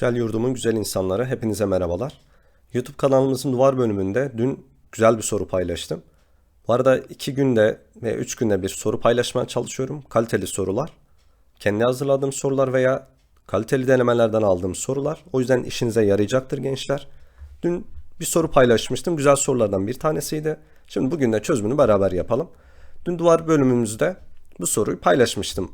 Güzel yurdumun güzel insanları hepinize merhabalar. YouTube kanalımızın duvar bölümünde dün güzel bir soru paylaştım. Bu arada iki günde ve üç günde bir soru paylaşmaya çalışıyorum. Kaliteli sorular. Kendi hazırladığım sorular veya kaliteli denemelerden aldığım sorular. O yüzden işinize yarayacaktır gençler. Dün bir soru paylaşmıştım. Güzel sorulardan bir tanesiydi. Şimdi bugün de çözümünü beraber yapalım. Dün duvar bölümümüzde bu soruyu paylaşmıştım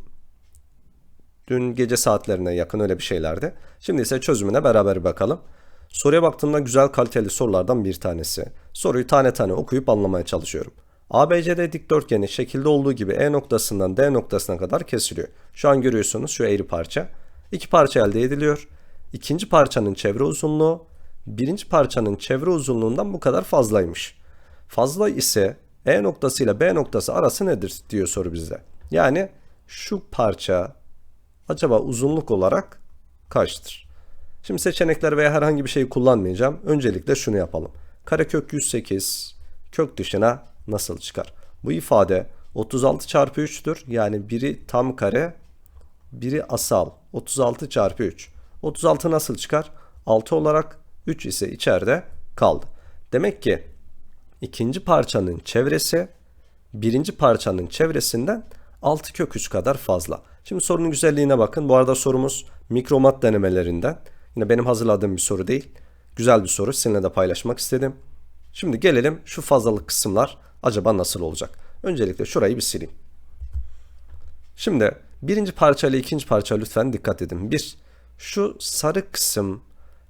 Dün gece saatlerine yakın öyle bir şeylerdi. Şimdi ise çözümüne beraber bakalım. Soruya baktığımda güzel kaliteli sorulardan bir tanesi. Soruyu tane tane okuyup anlamaya çalışıyorum. ABCD dikdörtgeni şekilde olduğu gibi E noktasından D noktasına kadar kesiliyor. Şu an görüyorsunuz şu eğri parça. İki parça elde ediliyor. İkinci parçanın çevre uzunluğu birinci parçanın çevre uzunluğundan bu kadar fazlaymış. Fazla ise E noktası ile B noktası arası nedir diyor soru bizde. Yani şu parça acaba uzunluk olarak kaçtır? Şimdi seçenekler veya herhangi bir şeyi kullanmayacağım. Öncelikle şunu yapalım. Karekök 108 kök dışına nasıl çıkar? Bu ifade 36 çarpı 3'tür. Yani biri tam kare, biri asal. 36 çarpı 3. 36 nasıl çıkar? 6 olarak 3 ise içeride kaldı. Demek ki ikinci parçanın çevresi birinci parçanın çevresinden 6 kök 3 kadar fazla. Şimdi sorunun güzelliğine bakın. Bu arada sorumuz mikromat denemelerinden. Yine benim hazırladığım bir soru değil. Güzel bir soru. Sizinle de paylaşmak istedim. Şimdi gelelim şu fazlalık kısımlar acaba nasıl olacak? Öncelikle şurayı bir sileyim. Şimdi birinci parça ile ikinci parça lütfen dikkat edin. Bir, şu sarı kısım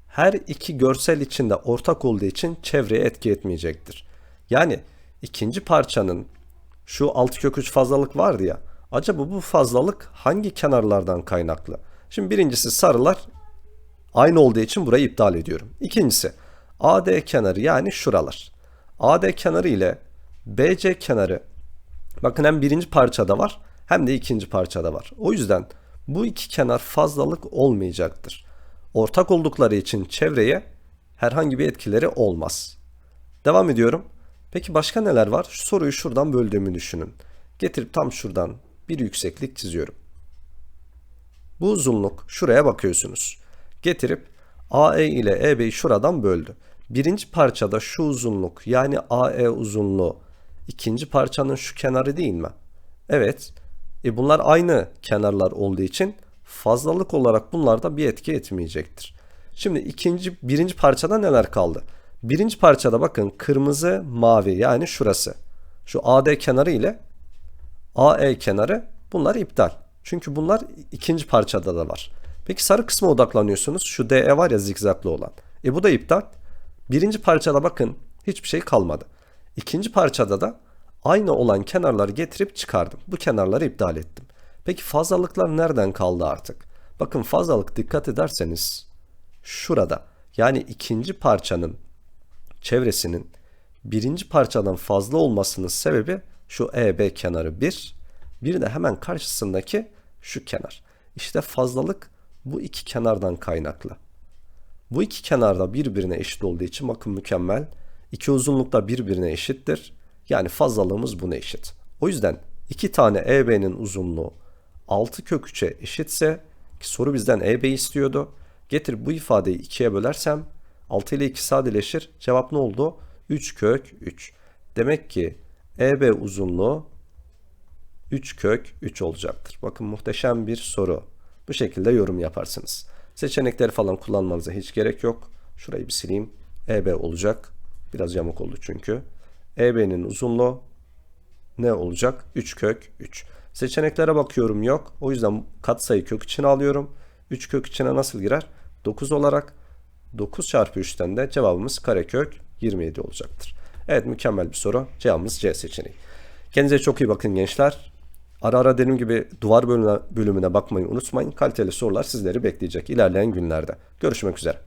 her iki görsel içinde ortak olduğu için çevreye etki etmeyecektir. Yani ikinci parçanın şu 6 kök 3 fazlalık vardı ya. Acaba bu fazlalık hangi kenarlardan kaynaklı? Şimdi birincisi sarılar aynı olduğu için burayı iptal ediyorum. İkincisi AD kenarı yani şuralar. AD kenarı ile BC kenarı bakın hem birinci parçada var hem de ikinci parçada var. O yüzden bu iki kenar fazlalık olmayacaktır. Ortak oldukları için çevreye herhangi bir etkileri olmaz. Devam ediyorum. Peki başka neler var? Şu soruyu şuradan böldüğümü düşünün. Getirip tam şuradan bir yükseklik çiziyorum. Bu uzunluk şuraya bakıyorsunuz. Getirip AE ile EB'yi şuradan böldü. Birinci parçada şu uzunluk yani AE uzunluğu ikinci parçanın şu kenarı değil mi? Evet. E bunlar aynı kenarlar olduğu için fazlalık olarak bunlarda bir etki etmeyecektir. Şimdi ikinci birinci parçada neler kaldı? Birinci parçada bakın kırmızı mavi yani şurası. Şu AD kenarı ile AE kenarı bunlar iptal. Çünkü bunlar ikinci parçada da var. Peki sarı kısma odaklanıyorsunuz. Şu DE var ya zigzaglı olan. E bu da iptal. Birinci parçada bakın hiçbir şey kalmadı. İkinci parçada da aynı olan kenarları getirip çıkardım. Bu kenarları iptal ettim. Peki fazlalıklar nereden kaldı artık? Bakın fazlalık dikkat ederseniz şurada yani ikinci parçanın çevresinin birinci parçadan fazla olmasının sebebi şu EB kenarı 1. Bir de hemen karşısındaki şu kenar. İşte fazlalık bu iki kenardan kaynaklı. Bu iki kenarda birbirine eşit olduğu için bakın mükemmel. İki uzunluk da birbirine eşittir. Yani fazlalığımız buna eşit. O yüzden iki tane EB'nin uzunluğu 6 kök 3'e eşitse ki soru bizden EB istiyordu. Getir bu ifadeyi 2'ye bölersem 6 ile 2 sadeleşir. Cevap ne oldu? 3 kök 3. Demek ki EB uzunluğu 3 kök 3 olacaktır. Bakın muhteşem bir soru. Bu şekilde yorum yaparsınız. Seçenekleri falan kullanmanıza hiç gerek yok. Şurayı bir sileyim. EB olacak. Biraz yamuk oldu çünkü. EB'nin uzunluğu ne olacak? 3 kök 3. Seçeneklere bakıyorum yok. O yüzden katsayı kök içine alıyorum. 3 kök içine nasıl girer? 9 olarak 9 çarpı 3'ten de cevabımız karekök 27 olacaktır. Evet mükemmel bir soru. Cevabımız C seçeneği. Kendinize çok iyi bakın gençler. Ara ara dediğim gibi duvar bölümüne, bölümüne bakmayı unutmayın. Kaliteli sorular sizleri bekleyecek ilerleyen günlerde. Görüşmek üzere.